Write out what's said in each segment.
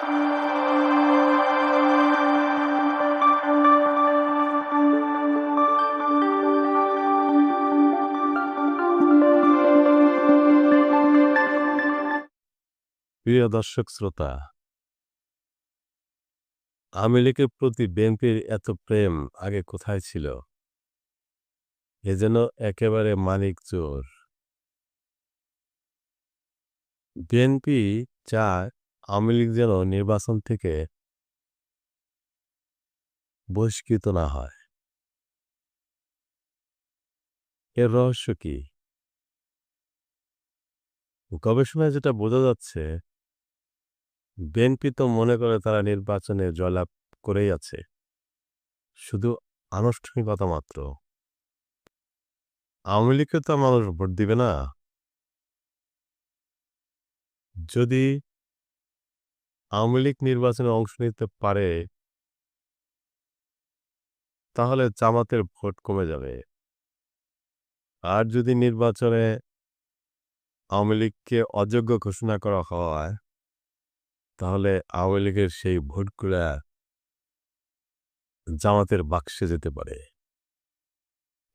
প্রিয় দর্শক শ্রোতা, আওয়ামী প্রতি বিএনপির এত প্রেম আগে কোথায় ছিল? এ যেন একেবারে মানিক চোর। বিএনপি চায় আওয়ামী লীগ যেন নির্বাচন থেকে বহিষ্কৃত না হয়। এর রহস্য কি? গবেষণায় যেটা বোঝা যাচ্ছে, বিএনপি তো মনে করে তারা নির্বাচনে জয়লাভ করেই আছে। শুধু আনুষ্ঠানিকতা মাত্র। আওয়ামী লীগকে তো মানুষ ভোট দিবে না। যদি আওয়ামী লীগ নির্বাচনে অংশ নিতে পারে, তাহলে জামাতের ভোট কমে যাবে। আর যদি নির্বাচনে আওয়ামী লীগকে অযোগ্য ঘোষণা করা হয়, তাহলে আওয়ামী লীগের সেই ভোটগুলা জামাতের বাক্সে যেতে পারে।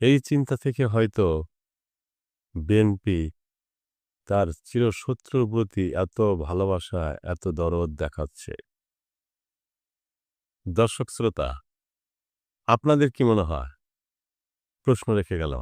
এই চিন্তা থেকে হয়তো বিএনপি তার চিরশত্রুর প্রতি এত ভালোবাসা, এত দরদ দেখাচ্ছে। দর্শক শ্রোতা, আপনাদের কি মনে হয়? প্রশ্ন রেখে গেল